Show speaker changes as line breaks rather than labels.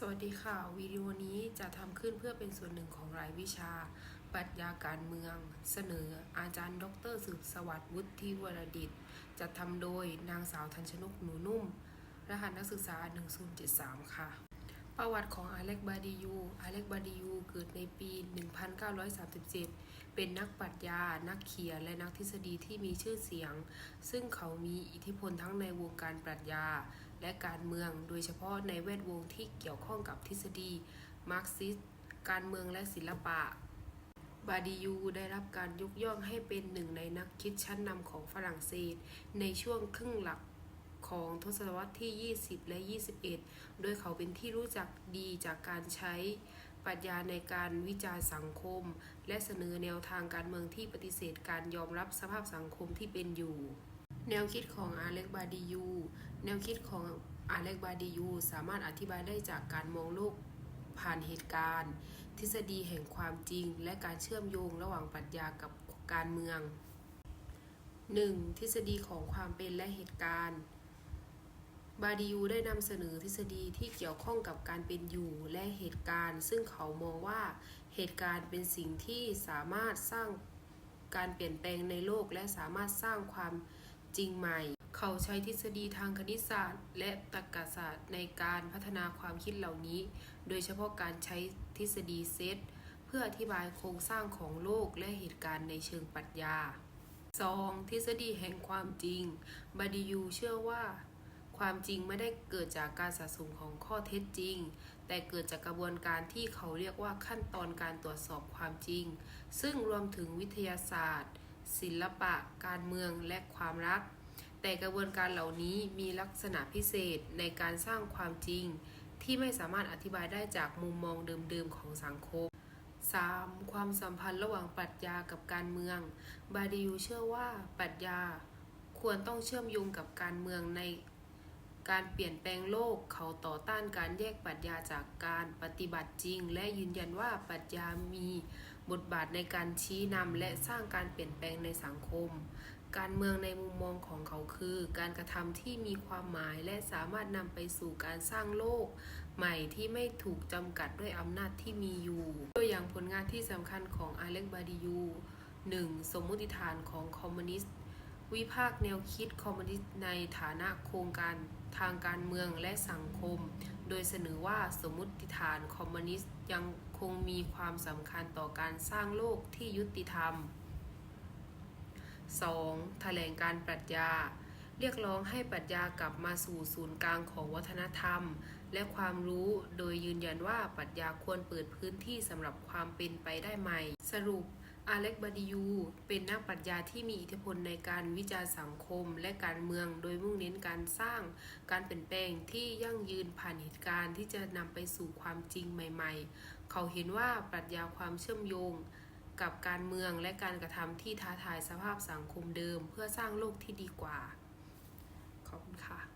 สวัสดีค่ะ วิดีโอนี้จะทำขึ้นเพื่อเป็นส่วนหนึ่งของรายวิชา ปรัชญาการเมือง เสนอ อาจารย์ ดรสืบสวัสดิ์วุฒิวรดิตจะทำโดยนางสาวทันชนกหนูนุ่ม รหัสนักศึกษา 1073 ค่ะ ประวัติของอาเล็กบาดิยู อาเล็กบาดิยูเกิดในปี 1937 เป็นนักปรัชญา นักเขียน และนักทฤษฎีที่มีชื่อเสียง ซึ่งเขามีอิทธิพลทั้งในวงการปรัชญา และการเมือง โดยเฉพาะในแวดวงที่เกี่ยวข้องกับทฤษฎี มาร์กซิสการเมืองและศิลปะ บาดิยูได้รับการยกย่องให้เป็นหนึ่งในนักคิดชั้นนำของฝรั่งเศส ในช่วงครึ่งหลักของทศวรรษที่ 20 และ 21 โดยเขาเป็นที่รู้จักดีจากการใช้ปรัชญาในการวิจารณ์สังคม และเสนอแนวทางการเมืองที่ปฏิเสธการยอมรับสภาพสังคมที่เป็นอยู่ แนวคิดของอาเล็กบาดิยู แนวคิดของอาเล็กบาดิยู สามารถอธิบายได้จากการมองโลกผ่านเหตุการณ์ ทฤษฎีแห่งความจริง และการเชื่อมโยงระหว่างปรัชญากับการเมือง 1. ทฤษฎีของความเป็นและเหตุการณ์ บาดิยูได้นำเสนอทฤษฎีที่เกี่ยวข้องกับการเป็นอยู่และเหตุการณ์ ซึ่งเขามองว่าเหตุการณ์เป็นสิ่งที่สามารถสร้างการเปลี่ยนแปลงในโลกและสามารถสร้างความจริงใหม่ เขาใช้ทฤษฎีทางคณิตศาสตร์ และตรรกศาสตร์ในการพัฒนาความคิดเหล่านี้ โดยเฉพาะการใช้ทฤษฎีเซตเพื่ออธิบายโครงสร้างของโลกและเหตุการณ์ในเชิงปรัชญา 2. ทฤษฎีแห่งความจริง บาดิยูเชื่อว่า ความจริงไม่ได้เกิดจากการสะสมของข้อเท็จจริง แต่เกิดจากกระบวนการที่เขาเรียกว่าขั้นตอนการตรวจสอบความจริง ซึ่งรวมถึงวิทยาศาสตร์ ศิลปะ การเมืองและความรัก แต่กระบวนการเหล่านี้มีลักษณะพิเศษในการสร้างความจริง ที่ไม่สามารถอธิบายได้จากมุมมองเดิมๆของสังคม 3. ความสัมพันธ์ระหว่างปรัชญากับการเมือง บาดิยูเชื่อว่าปรัชญาควรต้องเชื่อมโยงกับการเมืองในการเปลี่ยนแปลงโลกเขาต่อต้านการแยกปรัชญาจากการปฏิบัติจริง และยืนยันว่าปรัชญามีบทบาทในการชี้นำและสร้างการเปลี่ยนแปลงในสังคม การเมืองในมุมมองของเขาคือ การกระทำที่มีความหมายและสามารถนำไปสู่การสร้างโลก ใหม่ที่ไม่ถูกจำกัดด้วยอำนาจที่มีอยู่ ตัวอย่างผลงานที่สำคัญของอาเล็กบาดิยู 1. สมมุติฐานของคอมมิวนิสต์ วิพากษ์แนวคิดคอมมิวนิสต์ในฐานะโครงการทางการเมืองและสังคม โดยเสนอว่าสมมุติฐานคอมมิวนิสต์ยังคงมีความสำคัญต่อการสร้างโลกที่ยุติธรรม 2. แถลงการปรัชญา เรียกร้องให้ปรัชญากลับมาสู่ศูนย์กลางของวัฒนธรรม และความรู้โดยยืนยันว่าปรัชญาควรเปิดพื้นที่สำหรับความเป็นไปได้ใหม่ สรุปอาเล็กบาดิยู เป็นนักปรัชญาที่มีอิทธิพลในการวิจารณ์สังคมและการเมือง โดยมุ่งเน้นการสร้างการเปลี่ยนแปลงที่ยั่งยืนผ่านเหตุการณ์ที่จะนำไปสู่ความจริงใหม่ ๆ เขาเห็นว่าปรัชญาความเชื่อมโยง กับการเมืองและการกระทำที่ท้าทายสภาพสังคมเดิม เพื่อสร้างโลกที่ดีกว่า ขอบคุณค่ะ